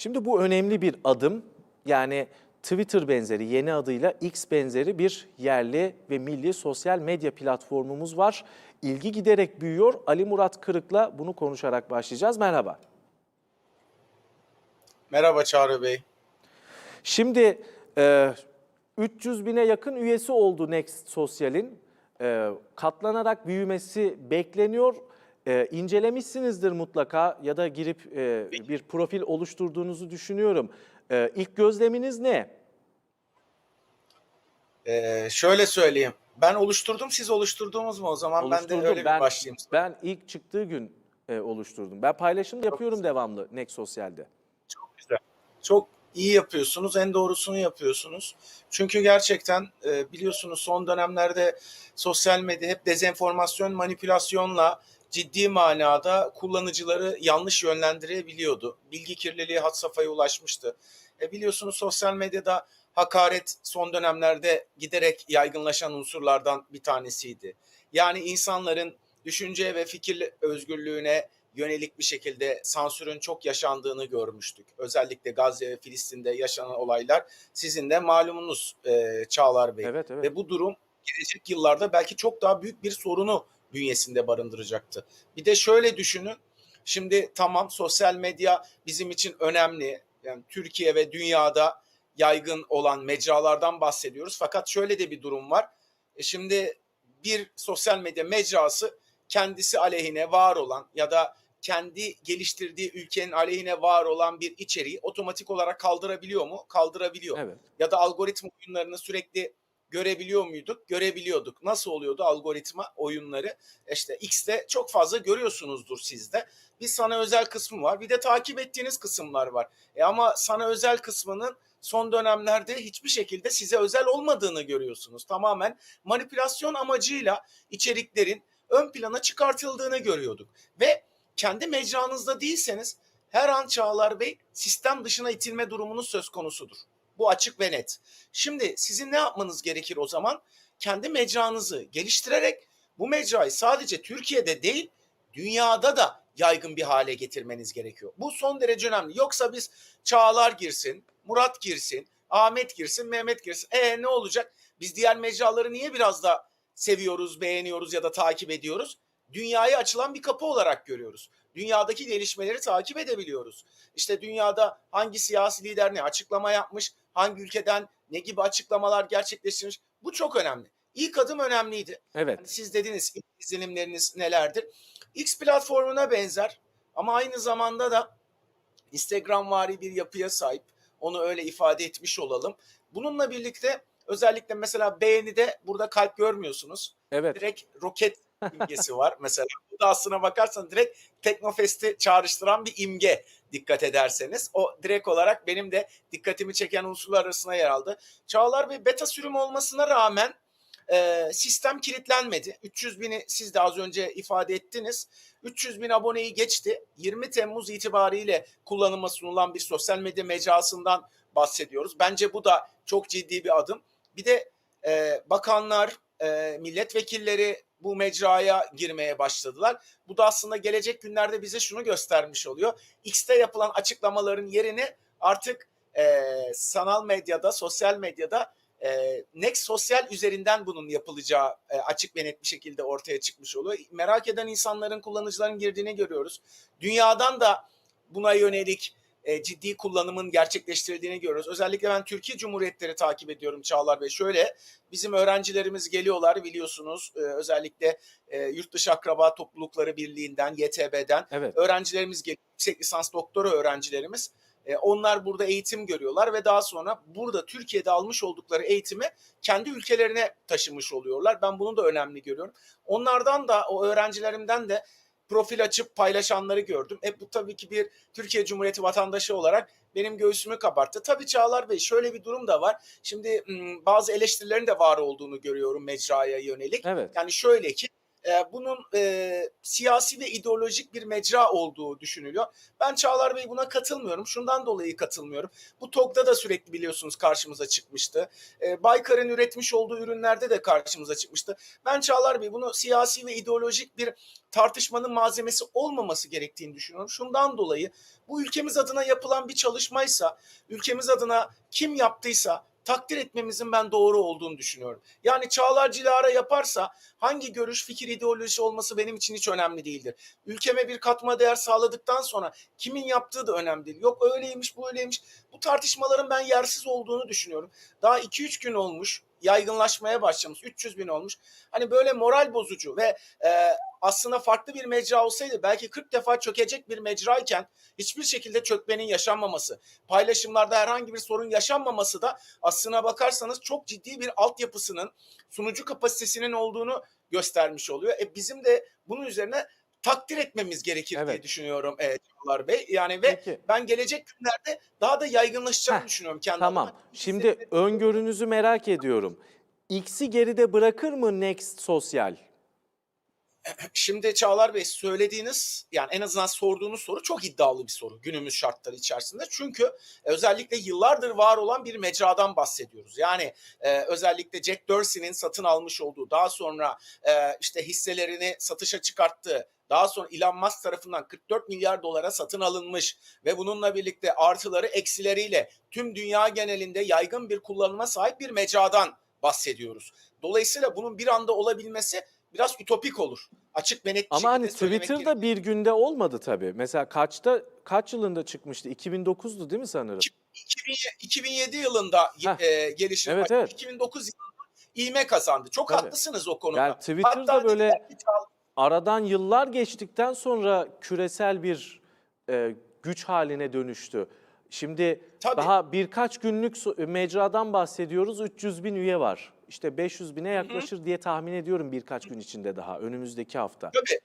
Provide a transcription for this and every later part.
Şimdi bu önemli bir adım. Yani Twitter benzeri yeni adıyla X benzeri bir yerli ve milli sosyal medya platformumuz var. İlgi giderek büyüyor. Ali Murat Kırık'la bunu konuşarak başlayacağız. Merhaba. Merhaba Çağrı Bey. Şimdi e, 300 bine yakın üyesi oldu Next Sosyal'in. E, katlanarak büyümesi bekleniyor. E, incelemişsinizdir mutlaka ya da girip e, bir profil oluşturduğunuzu düşünüyorum. E, ilk gözleminiz ne? Ee, şöyle söyleyeyim. Ben oluşturdum, siz oluşturdunuz mu o zaman? Ben de öyle bir başlayayım. Ben ilk çıktığı gün e, oluşturdum. Ben paylaşım yapıyorum devamlı Next Sosyal'de. Çok güzel. Çok iyi yapıyorsunuz, en doğrusunu yapıyorsunuz. Çünkü gerçekten e, biliyorsunuz son dönemlerde sosyal medya hep dezenformasyon, manipülasyonla ciddi manada kullanıcıları yanlış yönlendirebiliyordu. Bilgi kirliliği had safhaya ulaşmıştı. E, biliyorsunuz sosyal medyada hakaret son dönemlerde giderek yaygınlaşan unsurlardan bir tanesiydi. Yani insanların düşünce ve fikir özgürlüğüne yönelik bir şekilde sansürün çok yaşandığını görmüştük. Özellikle Gazze ve Filistin'de yaşanan olaylar sizin de malumunuz e, Çağlar Bey. Evet evet. Ve bu durum gelecek yıllarda belki çok daha büyük bir sorunu bünyesinde barındıracaktı. Bir de şöyle düşünün. Şimdi tamam sosyal medya bizim için önemli. Yani Türkiye ve dünyada yaygın olan mecralardan bahsediyoruz. Fakat şöyle de bir durum var. E şimdi bir sosyal medya mecrası kendisi aleyhine var olan ya da kendi geliştirdiği ülkenin aleyhine var olan bir içeriği otomatik olarak kaldırabiliyor mu? Kaldırabiliyor. Evet. Ya da algoritma oyunlarını sürekli görebiliyor muyduk? Görebiliyorduk. Nasıl oluyordu algoritma oyunları? İşte X'te çok fazla görüyorsunuzdur sizde. Bir sana özel kısmı var. Bir de takip ettiğiniz kısımlar var. E ama sana özel kısmının son dönemlerde hiçbir şekilde size özel olmadığını görüyorsunuz. Tamamen manipülasyon amacıyla içeriklerin ön plana çıkartıldığını görüyorduk. Ve kendi mecranızda değilseniz her an Çağlar Bey sistem dışına itilme durumunuz söz konusudur. Bu açık ve net. Şimdi sizin ne yapmanız gerekir o zaman? Kendi mecranızı geliştirerek bu mecrayı sadece Türkiye'de değil dünyada da yaygın bir hale getirmeniz gerekiyor. Bu son derece önemli. Yoksa biz Çağlar girsin, Murat girsin, Ahmet girsin, Mehmet girsin. E ne olacak? Biz diğer mecraları niye biraz da seviyoruz, beğeniyoruz ya da takip ediyoruz? Dünyaya açılan bir kapı olarak görüyoruz. Dünyadaki gelişmeleri takip edebiliyoruz. İşte dünyada hangi siyasi lider ne açıklama yapmış, hangi ülkeden ne gibi açıklamalar gerçekleştirmiş. Bu çok önemli. İlk adım önemliydi. Evet. Hani siz dediniz izlenimleriniz nelerdir? X platformuna benzer ama aynı zamanda da Instagram vari bir yapıya sahip. Onu öyle ifade etmiş olalım. Bununla birlikte özellikle mesela beğenide burada kalp görmüyorsunuz. Evet. Direkt roket imgesi var mesela. Bu da aslına bakarsan direkt Teknofest'i çağrıştıran bir imge dikkat ederseniz. O direkt olarak benim de dikkatimi çeken unsurlar arasına yer aldı. Çağlar ve beta sürüm olmasına rağmen e, sistem kilitlenmedi. 300 bini siz de az önce ifade ettiniz. 300 bin aboneyi geçti. 20 Temmuz itibariyle kullanıma sunulan bir sosyal medya mecrasından bahsediyoruz. Bence bu da çok ciddi bir adım. Bir de e, bakanlar, e, milletvekilleri bu mecraya girmeye başladılar. Bu da aslında gelecek günlerde bize şunu göstermiş oluyor. X'te yapılan açıklamaların yerini artık e, sanal medyada, sosyal medyada e, Next Sosyal üzerinden bunun yapılacağı e, açık ve net bir şekilde ortaya çıkmış oluyor. Merak eden insanların, kullanıcıların girdiğini görüyoruz. Dünyadan da buna yönelik e, ciddi kullanımın gerçekleştirildiğini görüyoruz. Özellikle ben Türkiye Cumhuriyetleri takip ediyorum Çağlar Bey. Şöyle bizim öğrencilerimiz geliyorlar biliyorsunuz e, özellikle e, Yurt Dışı Akraba Toplulukları Birliği'nden, YTB'den Evet. öğrencilerimiz geliyor. Yüksek lisans doktora öğrencilerimiz. E, onlar burada eğitim görüyorlar ve daha sonra burada Türkiye'de almış oldukları eğitimi kendi ülkelerine taşımış oluyorlar. Ben bunu da önemli görüyorum. Onlardan da o öğrencilerimden de profil açıp paylaşanları gördüm. E bu tabii ki bir Türkiye Cumhuriyeti vatandaşı olarak benim göğsümü kabarttı. Tabii Çağlar Bey şöyle bir durum da var. Şimdi bazı eleştirilerin de var olduğunu görüyorum mecraya yönelik. Evet. Yani şöyle ki e, bunun e, siyasi ve ideolojik bir mecra olduğu düşünülüyor. Ben Çağlar Bey buna katılmıyorum. Şundan dolayı katılmıyorum. Bu TOG'da da sürekli biliyorsunuz karşımıza çıkmıştı. E, Baykar'ın üretmiş olduğu ürünlerde de karşımıza çıkmıştı. Ben Çağlar Bey bunu siyasi ve ideolojik bir tartışmanın malzemesi olmaması gerektiğini düşünüyorum. Şundan dolayı bu ülkemiz adına yapılan bir çalışmaysa, ülkemiz adına kim yaptıysa takdir etmemizin ben doğru olduğunu düşünüyorum. Yani Çağlar Cilara yaparsa hangi görüş, fikir, ideoloji olması benim için hiç önemli değildir. Ülkeme bir katma değer sağladıktan sonra kimin yaptığı da önemli değil. Yok öyleymiş, bu öyleymiş. Bu tartışmaların ben yersiz olduğunu düşünüyorum. Daha 2-3 gün olmuş, yaygınlaşmaya başlamış, 300 bin olmuş. Hani böyle moral bozucu ve e, aslında farklı bir mecra olsaydı belki 40 defa çökecek bir mecrayken hiçbir şekilde çökmenin yaşanmaması, paylaşımlarda herhangi bir sorun yaşanmaması da aslına bakarsanız çok ciddi bir altyapısının, sunucu kapasitesinin olduğunu göstermiş oluyor. E bizim de bunun üzerine takdir etmemiz gerekir diye Evet. düşünüyorum e, Çağlar Bey. Yani ve Peki. ben gelecek günlerde daha da yaygınlaşacağını Heh, düşünüyorum kendi Tamam. Şimdi öngörünüzü merak ediyorum. X'i geride bırakır mı Next Sosyal? Şimdi Çağlar Bey söylediğiniz yani en azından sorduğunuz soru çok iddialı bir soru günümüz şartları içerisinde. Çünkü özellikle yıllardır var olan bir mecradan bahsediyoruz. Yani e, özellikle Jack Dorsey'nin satın almış olduğu daha sonra e, işte hisselerini satışa çıkarttığı daha sonra Elon Musk tarafından 44 milyar dolara satın alınmış ve bununla birlikte artıları eksileriyle tüm dünya genelinde yaygın bir kullanıma sahip bir mecradan bahsediyoruz. Dolayısıyla bunun bir anda olabilmesi biraz ütopik olur. Açık ve net Ama hani Twitter'da bir günde olmadı tabii. Mesela kaçta kaç yılında çıkmıştı? 2009'du değil mi sanırım? 2000 2007 yılında Heh. e, gelişim Evet, evet. 2009 yılında ivme kazandı. Çok Tabii. haklısınız o konuda. Yani Twitter'da Hatta böyle aradan yıllar geçtikten sonra küresel bir e, güç haline dönüştü. Şimdi Tabii. daha birkaç günlük so- mecradan bahsediyoruz. 300 bin üye var. İşte 500 bine yaklaşır diye tahmin ediyorum birkaç gün içinde daha önümüzdeki hafta. Tabii.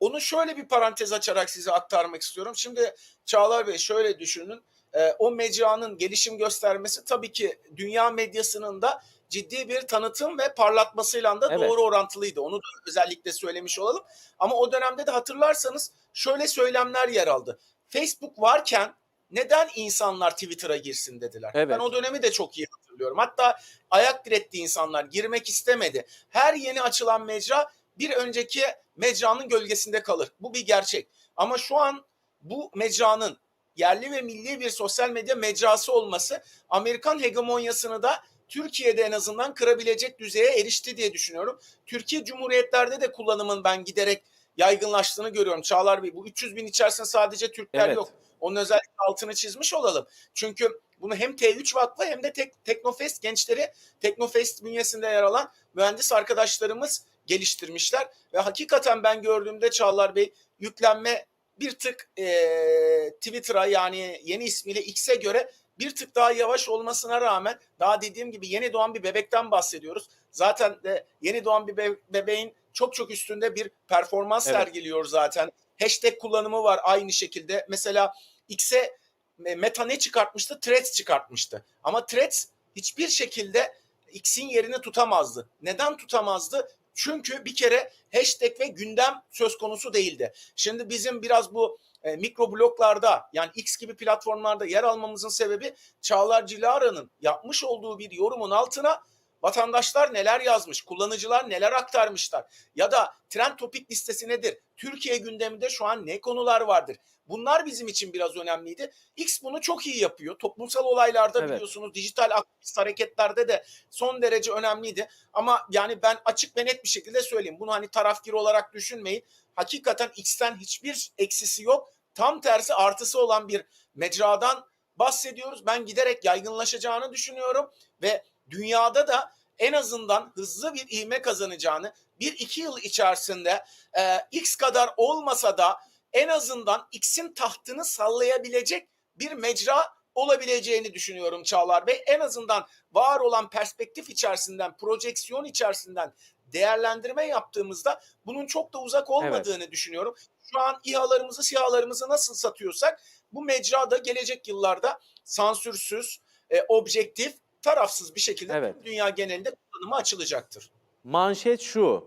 Onu şöyle bir parantez açarak size aktarmak istiyorum. Şimdi Çağlar Bey şöyle düşünün. Ee, o mecranın gelişim göstermesi tabii ki dünya medyasının da ciddi bir tanıtım ve parlatmasıyla da Evet. doğru orantılıydı. Onu da özellikle söylemiş olalım. Ama o dönemde de hatırlarsanız şöyle söylemler yer aldı. Facebook varken neden insanlar Twitter'a girsin dediler. Evet. Ben o dönemi de çok iyi hatırlıyorum. Hatta ayak diretti insanlar girmek istemedi. Her yeni açılan mecra bir önceki mecranın gölgesinde kalır. Bu bir gerçek. Ama şu an bu mecranın yerli ve milli bir sosyal medya mecrası olması Amerikan hegemonyasını da Türkiye'de en azından kırabilecek düzeye erişti diye düşünüyorum. Türkiye Cumhuriyetlerde de kullanımın ben giderek yaygınlaştığını görüyorum. Çağlar Bey bu 300 bin içerisinde sadece Türkler Evet. yok. Onun özellikle altını çizmiş olalım. Çünkü bunu hem T3 Vakfı hem de Tek, Teknofest gençleri Teknofest bünyesinde yer alan mühendis arkadaşlarımız geliştirmişler. Ve hakikaten ben gördüğümde Çağlar Bey yüklenme bir tık eee, Twitter'a yani yeni ismiyle X'e göre bir tık daha yavaş olmasına rağmen daha dediğim gibi yeni doğan bir bebekten bahsediyoruz. Zaten de yeni doğan bir be- bebeğin çok çok üstünde bir performans Evet. sergiliyor zaten. Hashtag kullanımı var aynı şekilde. Mesela X'e Meta ne çıkartmıştı? Threads çıkartmıştı. Ama Threads hiçbir şekilde X'in yerini tutamazdı. Neden tutamazdı? Çünkü bir kere hashtag ve gündem söz konusu değildi. Şimdi bizim biraz bu e, mikro bloklarda yani X gibi platformlarda yer almamızın sebebi Çağlar Cilara'nın yapmış olduğu bir yorumun altına vatandaşlar neler yazmış, kullanıcılar neler aktarmışlar ya da trend topik listesi nedir? Türkiye gündeminde şu an ne konular vardır? Bunlar bizim için biraz önemliydi. X bunu çok iyi yapıyor. Toplumsal olaylarda Evet. biliyorsunuz dijital aktivist hareketlerde de son derece önemliydi. Ama yani ben açık ve net bir şekilde söyleyeyim. Bunu hani tarafgir olarak düşünmeyin. Hakikaten X'ten hiçbir eksisi yok. Tam tersi artısı olan bir mecradan bahsediyoruz. Ben giderek yaygınlaşacağını düşünüyorum ve dünyada da en azından hızlı bir ivme kazanacağını bir iki yıl içerisinde e, X kadar olmasa da en azından X'in tahtını sallayabilecek bir mecra olabileceğini düşünüyorum Çağlar Bey. En azından var olan perspektif içerisinden, projeksiyon içerisinden değerlendirme yaptığımızda bunun çok da uzak olmadığını düşünüyorum. Şu an İHA'larımızı, SİHA'larımızı nasıl satıyorsak bu mecrada gelecek yıllarda sansürsüz, e, objektif, tarafsız bir şekilde Evet. dünya genelinde kullanıma açılacaktır. Manşet şu.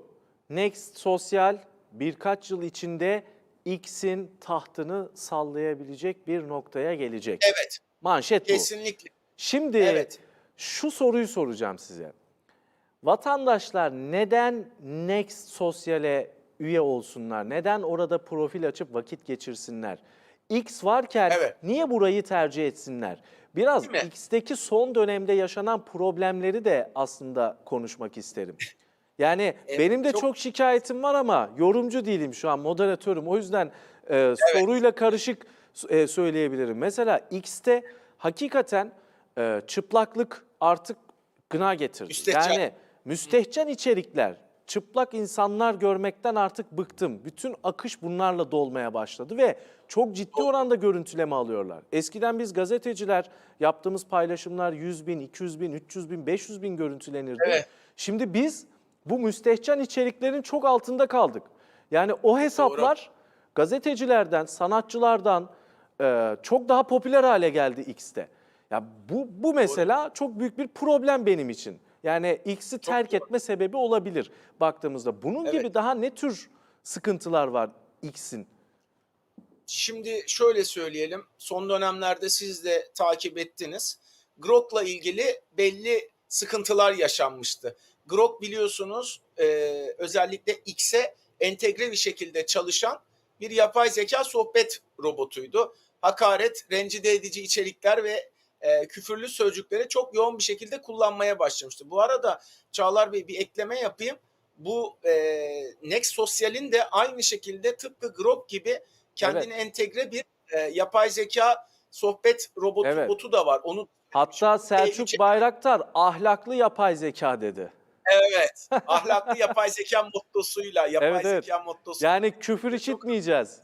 Next Sosyal birkaç yıl içinde X'in tahtını sallayabilecek bir noktaya gelecek. Evet, Manşet bu. kesinlikle. Şimdi Evet. şu soruyu soracağım size. Vatandaşlar neden Next Sosyal'e üye olsunlar? Neden orada profil açıp vakit geçirsinler? X varken Evet. niye burayı tercih etsinler? Biraz? X'teki son dönemde yaşanan problemleri de aslında konuşmak isterim. Yani Evet, benim de çok- çok... şikayetim var ama yorumcu değilim şu an moderatörüm. O yüzden e, soruyla karışık e, söyleyebilirim. Mesela X'te hakikaten e, çıplaklık artık gına getirdi. Müstehcen. Yani müstehcen içerikler, çıplak insanlar görmekten artık bıktım. Bütün akış bunlarla dolmaya başladı ve çok ciddi oranda görüntüleme alıyorlar. Eskiden biz gazeteciler yaptığımız paylaşımlar 100 bin, 200 bin, 300 bin, 500 bin görüntülenirdi. Evet. Şimdi biz bu müstehcen içeriklerin çok altında kaldık. Yani o hesaplar gazetecilerden, sanatçılardan e, çok daha popüler hale geldi X'te. Ya bu bu mesela çok büyük bir problem benim için. Yani X'i terk doğru. etme sebebi olabilir baktığımızda. Bunun Evet. gibi daha ne tür sıkıntılar var X'in? Şimdi şöyle söyleyelim. Son dönemlerde siz de takip ettiniz. Grok'la ilgili belli sıkıntılar yaşanmıştı. Grok biliyorsunuz e, özellikle X'e entegre bir şekilde çalışan bir yapay zeka sohbet robotuydu. Hakaret, rencide edici içerikler ve e, küfürlü sözcükleri çok yoğun bir şekilde kullanmaya başlamıştı. Bu arada Çağlar Bey bir ekleme yapayım. Bu e, Next Sosyal'in de aynı şekilde tıpkı Grok gibi kendine entegre bir e, yapay zeka sohbet robotu Evet. botu da var. Onu Hatta Selçuk Bayraktar ahlaklı yapay zeka dedi. evet ahlaklı yapay zeka mottosuyla yapay Evet, evet. zeka mottosu. Yani küfür işitmeyeceğiz.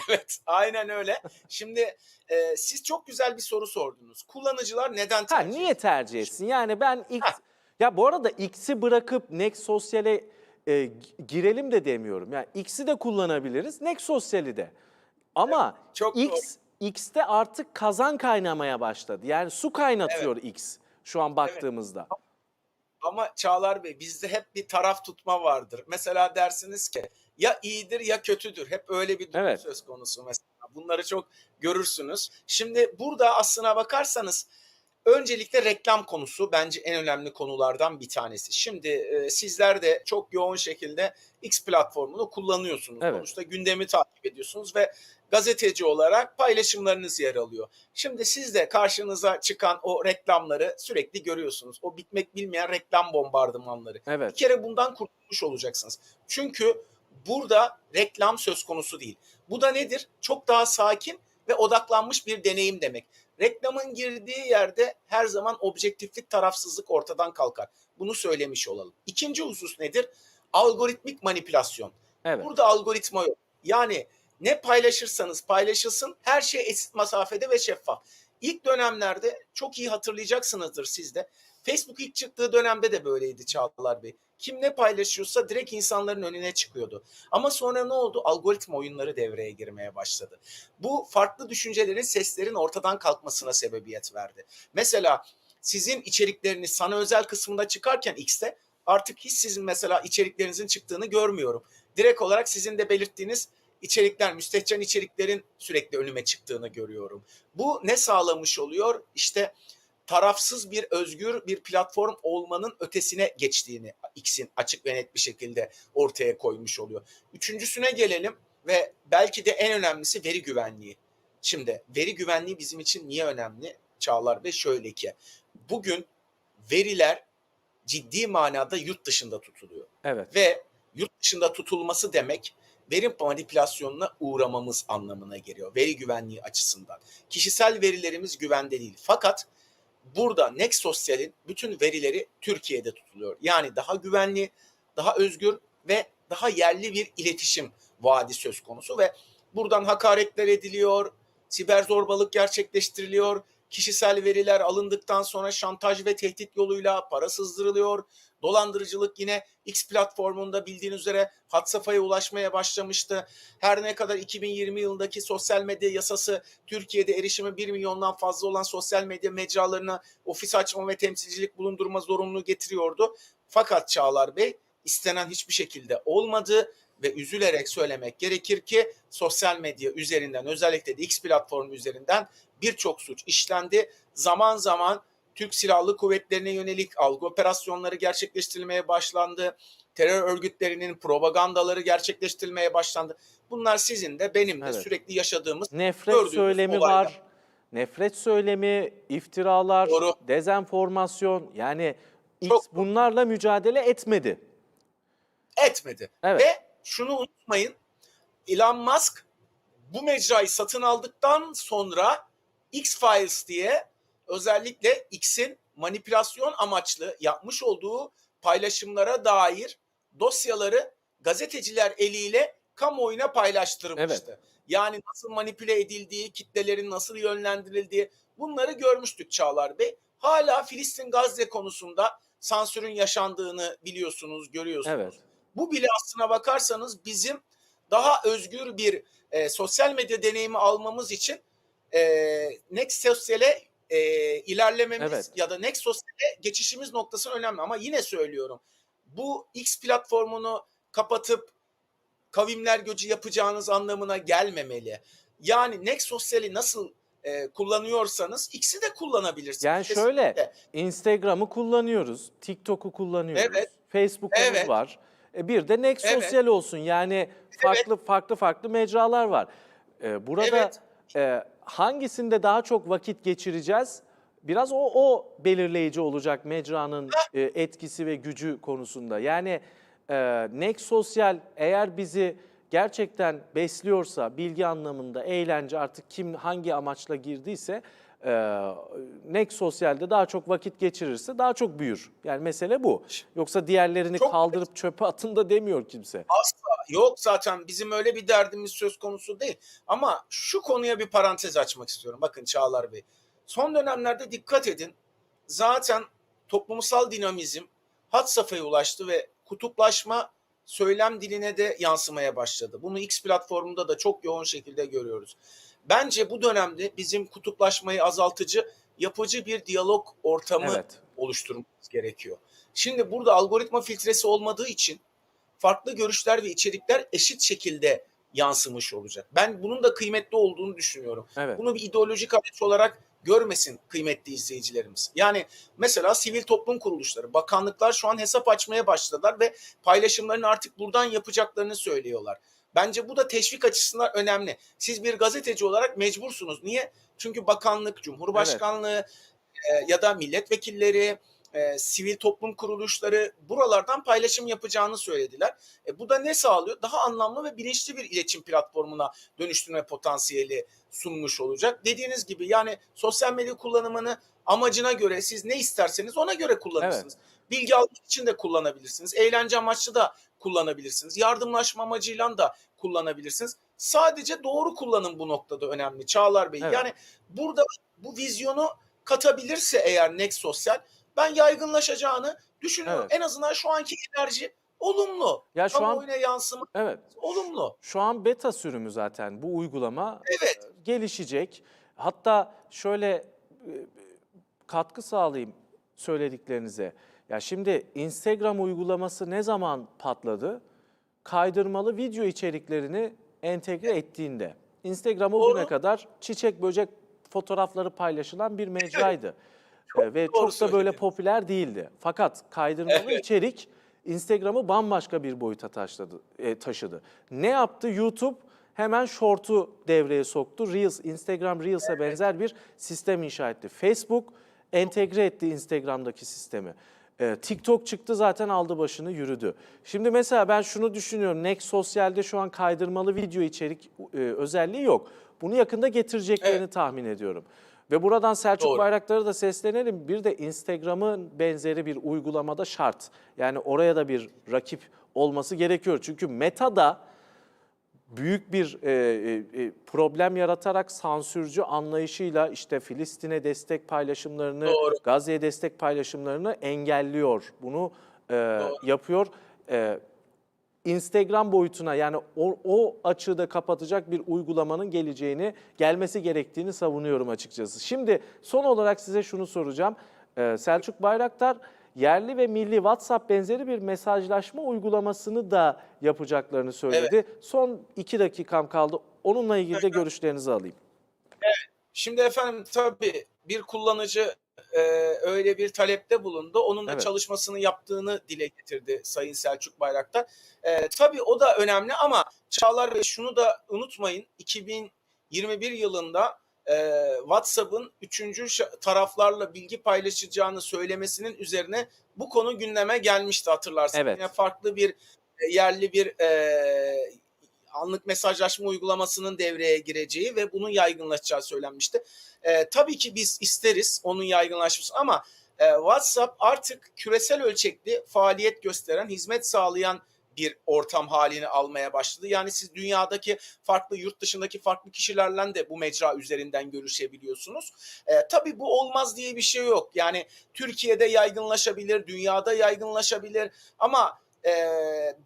Evet aynen öyle. Şimdi e, siz çok güzel bir soru sordunuz. Kullanıcılar neden Ha tercih niye tercih etsin? Yani ben X ya bu arada X'i bırakıp Next Sosyal'e e, gi- girelim de demiyorum. Yani X'i de kullanabiliriz, Next Sosyal'i de. Ama çok X X'te artık kazan kaynamaya başladı. Yani su kaynatıyor X şu an baktığımızda. Ama Çağlar Bey bizde hep bir taraf tutma vardır. Mesela dersiniz ki ya iyidir ya kötüdür. Hep öyle bir durum Evet. söz konusu mesela. Bunları çok görürsünüz. Şimdi burada aslına bakarsanız öncelikle reklam konusu bence en önemli konulardan bir tanesi. Şimdi e, sizler de çok yoğun şekilde X platformunu kullanıyorsunuz. Evet. Sonuçta gündemi takip ediyorsunuz ve gazeteci olarak paylaşımlarınız yer alıyor. Şimdi siz de karşınıza çıkan o reklamları sürekli görüyorsunuz. O bitmek bilmeyen reklam bombardımanları. Bir Evet. kere bundan kurtulmuş olacaksınız. Çünkü burada reklam söz konusu değil. Bu da nedir? Çok daha sakin ve odaklanmış bir deneyim demek. Reklamın girdiği yerde her zaman objektiflik, tarafsızlık ortadan kalkar. Bunu söylemiş olalım. İkinci husus nedir? Algoritmik manipülasyon. Evet. Burada algoritma yok. Yani ne paylaşırsanız paylaşılsın her şey eşit mesafede ve şeffaf. İlk dönemlerde çok iyi hatırlayacaksınızdır siz de. Facebook ilk çıktığı dönemde de böyleydi Çağlar Bey. Kim ne paylaşıyorsa direkt insanların önüne çıkıyordu. Ama sonra ne oldu? Algoritma oyunları devreye girmeye başladı. Bu farklı düşüncelerin, seslerin ortadan kalkmasına sebebiyet verdi. Mesela sizin içerikleriniz sana özel kısmında çıkarken X'te artık hiç sizin mesela içeriklerinizin çıktığını görmüyorum. Direkt olarak sizin de belirttiğiniz içerikler, müstehcen içeriklerin sürekli önüme çıktığını görüyorum. Bu ne sağlamış oluyor? İşte tarafsız bir özgür bir platform olmanın ötesine geçtiğini X'in açık ve net bir şekilde ortaya koymuş oluyor. Üçüncüsüne gelelim ve belki de en önemlisi veri güvenliği. Şimdi veri güvenliği bizim için niye önemli Çağlar Bey? Şöyle ki bugün veriler ciddi manada yurt dışında tutuluyor Evet. ve yurt dışında tutulması demek veri manipülasyonuna uğramamız anlamına geliyor. Veri güvenliği açısından. Kişisel verilerimiz güvende değil. Fakat burada Next Sosyal'in bütün verileri Türkiye'de tutuluyor. Yani daha güvenli, daha özgür ve daha yerli bir iletişim vaadi söz konusu ve buradan hakaretler ediliyor, siber zorbalık gerçekleştiriliyor, kişisel veriler alındıktan sonra şantaj ve tehdit yoluyla para sızdırılıyor. Dolandırıcılık yine X platformunda bildiğiniz üzere had safhaya ulaşmaya başlamıştı. Her ne kadar 2020 yılındaki sosyal medya yasası Türkiye'de erişimi 1 milyondan fazla olan sosyal medya mecralarına ofis açma ve temsilcilik bulundurma zorunluluğu getiriyordu. Fakat Çağlar Bey istenen hiçbir şekilde olmadı ve üzülerek söylemek gerekir ki sosyal medya üzerinden özellikle de X platformu üzerinden birçok suç işlendi. Zaman zaman Türk Silahlı Kuvvetlerine yönelik algı operasyonları gerçekleştirilmeye başlandı. Terör örgütlerinin propagandaları gerçekleştirilmeye başlandı. Bunlar sizin de benim de Evet. sürekli yaşadığımız Nefret söylemi olaylar. var. Nefret söylemi, iftiralar, Doğru. dezenformasyon yani X Çok- bunlarla mücadele etmedi. etmedi. Evet. Ve şunu unutmayın. Elon Musk bu mecrayı satın aldıktan sonra X-Files diye özellikle X'in manipülasyon amaçlı yapmış olduğu paylaşımlara dair dosyaları gazeteciler eliyle kamuoyuna paylaştırmıştı. Yani nasıl manipüle edildiği, kitlelerin nasıl yönlendirildiği bunları görmüştük Çağlar Bey. Hala Filistin-Gazze konusunda sansürün yaşandığını biliyorsunuz, görüyorsunuz. Evet. Bu bile aslına bakarsanız bizim daha özgür bir e, sosyal medya deneyimi almamız için e, Next Sosyal'e e, ilerlememiz Evet. ya da Sosyal'e geçişimiz noktası önemli. Ama yine söylüyorum bu X platformunu kapatıp kavimler göçü yapacağınız anlamına gelmemeli. Yani Next Sosyal'i nasıl e, kullanıyorsanız X'i de kullanabilirsiniz. Yani Kesinlikle. şöyle Instagram'ı kullanıyoruz, TikTok'u kullanıyoruz, Evet. Facebook'umuz Evet. var. E bir de Next Evet. Sosyal olsun. Yani farklı farklı farklı mecralar var. E, burada Evet. e, hangisinde daha çok vakit geçireceğiz? Biraz o o belirleyici olacak mecranın e, etkisi ve gücü konusunda. Yani e, Next Sosyal eğer bizi gerçekten besliyorsa bilgi anlamında eğlence artık kim hangi amaçla girdiyse e, Next Sosyal'de daha çok vakit geçirirse daha çok büyür. Yani mesele bu. Yoksa diğerlerini Çok- kaldırıp çöpe atın da demiyor kimse. Asla yok zaten bizim öyle bir derdimiz söz konusu değil. Ama şu konuya bir parantez açmak istiyorum. Bakın Çağlar Bey. Son dönemlerde dikkat edin. Zaten toplumsal dinamizm had safhaya ulaştı ve kutuplaşma söylem diline de yansımaya başladı. Bunu X platformunda da çok yoğun şekilde görüyoruz. Bence bu dönemde bizim kutuplaşmayı azaltıcı, yapıcı bir diyalog ortamı Evet. oluşturmamız gerekiyor. Şimdi burada algoritma filtresi olmadığı için farklı görüşler ve içerikler eşit şekilde yansımış olacak. Ben bunun da kıymetli olduğunu düşünüyorum. Evet. Bunu bir ideolojik araç olarak görmesin kıymetli izleyicilerimiz. Yani mesela sivil toplum kuruluşları, bakanlıklar şu an hesap açmaya başladılar ve paylaşımlarını artık buradan yapacaklarını söylüyorlar. Bence bu da teşvik açısından önemli. Siz bir gazeteci olarak mecbursunuz. Niye? Çünkü bakanlık, cumhurbaşkanlığı e, ya da milletvekilleri, e, sivil toplum kuruluşları buralardan paylaşım yapacağını söylediler. E, bu da ne sağlıyor? Daha anlamlı ve bilinçli bir iletişim platformuna dönüştürme potansiyeli sunmuş olacak. Dediğiniz gibi yani sosyal medya kullanımını amacına göre siz ne isterseniz ona göre kullanırsınız. Bilgi almak için de kullanabilirsiniz. Eğlence amaçlı da kullanabilirsiniz. Yardımlaşma amacıyla da kullanabilirsiniz. Sadece doğru kullanım bu noktada önemli Çağlar Bey. Evet. Yani burada bu vizyonu katabilirse eğer Next Sosyal ben yaygınlaşacağını düşünüyorum. Evet. En azından şu anki enerji olumlu. Ya şu an Kamuoyuna yansıma evet. olumlu. Şu an beta sürümü zaten bu uygulama Evet. e, gelişecek. Hatta şöyle e, katkı sağlayayım söylediklerinize. Ya şimdi Instagram uygulaması ne zaman patladı? Kaydırmalı video içeriklerini entegre ettiğinde. Instagram o güne Doğru. kadar çiçek böcek fotoğrafları paylaşılan bir mecraydı. E, Ve doğru çok da böyle popüler değildi. Fakat kaydırmalı Evet. içerik Instagram'ı bambaşka bir boyuta taşladı, e, taşıdı. Ne yaptı? YouTube hemen Short'u devreye soktu. Reels, Instagram Reels'e benzer bir sistem inşa etti. Facebook entegre etti Instagram'daki sistemi. E, TikTok çıktı zaten aldı başını yürüdü. Şimdi mesela ben şunu düşünüyorum. Next Sosyal'de şu an kaydırmalı video içerik e, özelliği yok. Bunu yakında getireceklerini tahmin ediyorum. Ve buradan Selçuk Doğru. Bayraktar'a da seslenelim. Bir de Instagram'ın benzeri bir uygulamada şart. Yani oraya da bir rakip olması gerekiyor. Çünkü Meta'da büyük bir e, e, e, problem yaratarak sansürcü anlayışıyla işte Filistin'e destek paylaşımlarını, Doğru. Gazze'ye destek paylaşımlarını engelliyor. Bunu e, Doğru. yapıyor. E, Instagram boyutuna yani o, o açığı da kapatacak bir uygulamanın geleceğini, gelmesi gerektiğini savunuyorum açıkçası. Şimdi son olarak size şunu soracağım. Ee, Selçuk Bayraktar yerli ve milli WhatsApp benzeri bir mesajlaşma uygulamasını da yapacaklarını söyledi. Son iki dakikam kaldı. Onunla ilgili de görüşlerinizi alayım. Şimdi efendim tabii bir kullanıcı e, öyle bir talepte bulundu. Onun da Evet. çalışmasını yaptığını dile getirdi Sayın Selçuk Bayraktar. E, tabii o da önemli ama Çağlar Bey şunu da unutmayın. 2021 yılında e, WhatsApp'ın üçüncü taraflarla bilgi paylaşacağını söylemesinin üzerine bu konu gündeme gelmişti hatırlarsınız. Evet. Yine farklı bir e, yerli bir e, anlık mesajlaşma uygulamasının devreye gireceği ve bunun yaygınlaşacağı söylenmişti. E, tabii ki biz isteriz onun yaygınlaşması ama e, WhatsApp artık küresel ölçekli faaliyet gösteren, hizmet sağlayan bir ortam halini almaya başladı. Yani siz dünyadaki farklı yurt dışındaki farklı kişilerle de bu mecra üzerinden görüşebiliyorsunuz. E, tabii bu olmaz diye bir şey yok. Yani Türkiye'de yaygınlaşabilir, dünyada yaygınlaşabilir ama e,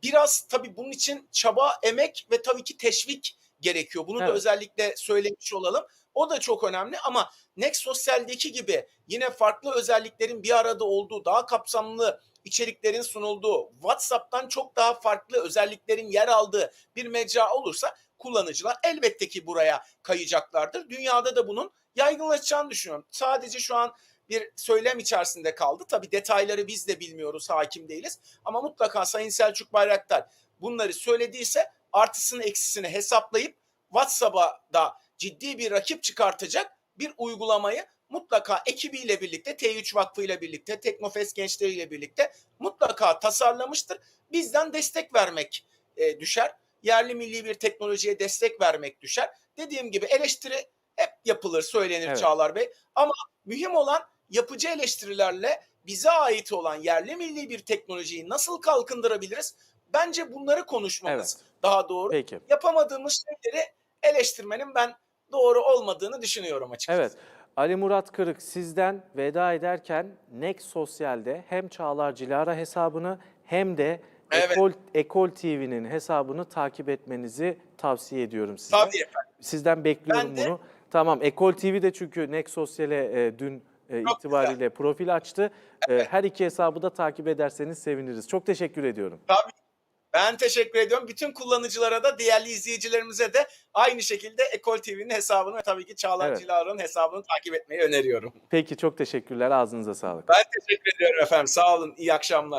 biraz tabii bunun için çaba, emek ve tabii ki teşvik gerekiyor. Bunu da Evet. özellikle söylemiş olalım. O da çok önemli ama Next Sosyal'deki gibi yine farklı özelliklerin bir arada olduğu, daha kapsamlı içeriklerin sunulduğu, WhatsApp'tan çok daha farklı özelliklerin yer aldığı bir mecra olursa kullanıcılar elbette ki buraya kayacaklardır. Dünyada da bunun yaygınlaşacağını düşünüyorum. Sadece şu an bir söylem içerisinde kaldı. Tabii detayları biz de bilmiyoruz, hakim değiliz. Ama mutlaka Sayın Selçuk Bayraktar bunları söylediyse artısını eksisini hesaplayıp WhatsApp'a da ciddi bir rakip çıkartacak bir uygulamayı mutlaka ekibiyle birlikte T3 Vakfı ile birlikte Teknofest gençleriyle birlikte mutlaka tasarlamıştır. Bizden destek vermek e, düşer. Yerli milli bir teknolojiye destek vermek düşer. Dediğim gibi eleştiri hep yapılır söylenir Evet. Çağlar Bey. Ama mühim olan yapıcı eleştirilerle bize ait olan yerli milli bir teknolojiyi nasıl kalkındırabiliriz? Bence bunları konuşmamız daha doğru. Peki. Yapamadığımız şeyleri eleştirmenin ben doğru olmadığını düşünüyorum açıkçası. Evet. Ali Murat Kırık sizden veda ederken Next Sosyal'de hem Çağlar Cilara hesabını hem de Evet. Ekol, Ekol TV'nin hesabını takip etmenizi tavsiye ediyorum size. Tabii efendim. Sizden bekliyorum Ben de- bunu. Tamam Ekol TV de çünkü Next Sosyal'e e, dün e, Çok itibariyle profil açtı. E, her iki hesabı da takip ederseniz seviniriz. Çok teşekkür ediyorum. Tabii. Ben teşekkür ediyorum. Bütün kullanıcılara da, değerli izleyicilerimize de aynı şekilde Ekol TV'nin hesabını ve tabii ki Çağlar Evet. Cilara'nın hesabını takip etmeyi öneriyorum. Peki çok teşekkürler. Ağzınıza sağlık. Ben teşekkür ediyorum efendim. Sağ olun. İyi akşamlar.